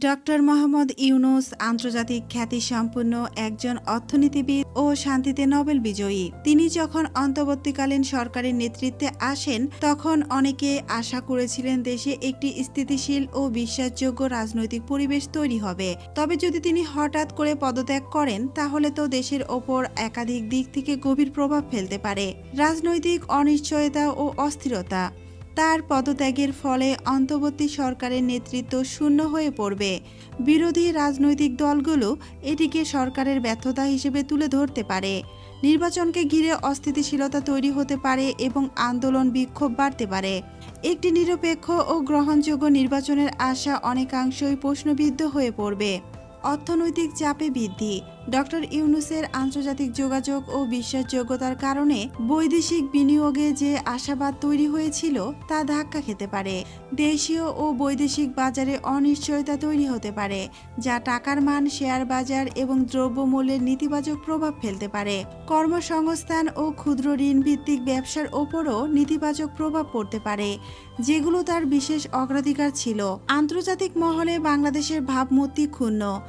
Doctor Mohammad Yunus আন্তর্জাতিক খ্যাতিসম্পন্ন একজন অর্থনীতিবিদ ও শান্তিতে নোবেল বিজয়ী। তিনি যখন অন্তর্বর্তীকালীন সরকারের নেতৃত্বে আসেন, তখন অনেকে আশা করেছিলেন দেশে একটি স্থিতিশীল ও বিশ্বাসযোগ্য রাজনৈতিক পরিবেশ তৈরি হবে। তবে যদি তিনি হঠাৎ করে পদত্যাগ করেন, তাহলে তো দেশের ওপর একাধিক দিক থেকে গভীর প্রভাব ফেলতে পারে। রাজনৈতিক অনিশ্চয়তা ও অস্থিরতা তার পদত্যাগের ফলে অন্তর্বর্তী সরকারের নেতৃত্ব শূন্য হয়ে পড়বে। বিরোধী রাজনৈতিক দলগুলো এটিকে সরকারের ব্যর্থতা হিসেবে তুলে ধরতে পারে। নির্বাচনকে ঘিরে অস্থিতিশীলতা তৈরি হতে পারে এবং আন্দোলন বিক্ষোভ বাড়তে পারে। একটি নিরপেক্ষ ও গ্রহণযোগ্য নির্বাচনের আশা অনেকাংশই প্রশ্নবিদ্ধ হয়ে পড়বে। অর্থনৈতিক চাপে বৃদ্ধি। ডক্টর ইউনুসের আন্তর্জাতিক যোগাযোগ ও বিশ্বাসযোগ্যতার কারণে বৈদেশিক বিনিয়োগে যে আশাবাদ তৈরি হয়েছিল, তা ধাক্কা খেতে পারে। দেশীয় ও বৈদেশিক বাজারে অনিশ্চয়তা তৈরি হতে পারে, যা টাকার মান, শেয়ার বাজার এবং দ্রব্যমূল্যের নেতিবাচক প্রভাব ফেলতে পারে। কর্মসংস্থান ও ক্ষুদ্র ঋণ ভিত্তিক ব্যবসার ওপরও নেতিবাচক প্রভাব পড়তে পারে, যেগুলো তার বিশেষ অগ্রাধিকার ছিল। আন্তর্জাতিক মহলে বাংলাদেশের ভাবমূর্তি ক্ষুণ্ণ।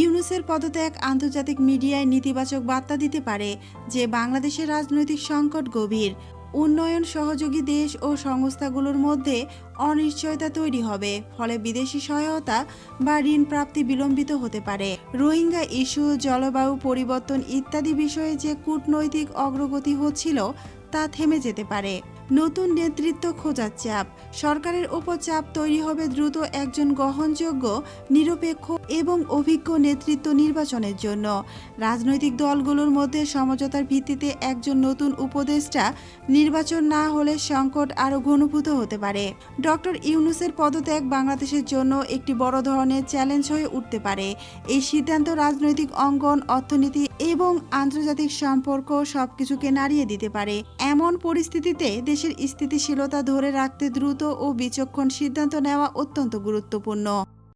ইউনুসের পদত্যাগ আন্তর্জাতিক মিডিয়ায় নেতিবাচক বার্তা দিতে পারে যে বাংলাদেশের রাজনৈতিক সংকট গভীর। উন্নয়ন সহযোগী দেশ ও সংস্থাগুলোর মধ্যে অনিশ্চয়তা তৈরি হবে, ফলে বিদেশি সহায়তা বা ঋণ প্রাপ্তি বিলম্বিত হতে পারে। রোহিঙ্গা ইস্যু, জলবায়ু পরিবর্তন ইত্যাদি বিষয়ে যে কূটনৈতিক অগ্রগতি হচ্ছিল, তা থেমে যেতে পারে। নতুন নেতৃত্ব খোঁজার চাপ। সরকারের ওপর চাপ তৈরি হবে দ্রুত একজন গ্রহণযোগ্য, নিরপেক্ষ এবং অভিজ্ঞ নেতৃত্ব নির্বাচনের জন্য। রাজনৈতিক দলগুলোর মধ্যে সমঝোতার ভিত্তিতে একজন নতুন উপদেষ্টা নির্বাচন না হলে সংকট আরও ঘনীভূত হতে পারে। ডক্টর ইউনুসের পদত্যাগ বাংলাদেশের জন্য একটি বড় ধরনের চ্যালেঞ্জ হয়ে উঠতে পারে। এই সিদ্ধান্ত রাজনৈতিক অঙ্গন, অর্থনীতি এবং আন্তর্জাতিক সম্পর্ক সবকিছুকে নাড়িয়ে দিতে পারে। এমন পরিস্থিতিতে দেশের স্থিতিশীলতা ধরে রাখতে দ্রুত ও বিচক্ষণ সিদ্ধান্ত নেওয়া অত্যন্ত গুরুত্বপূর্ণ।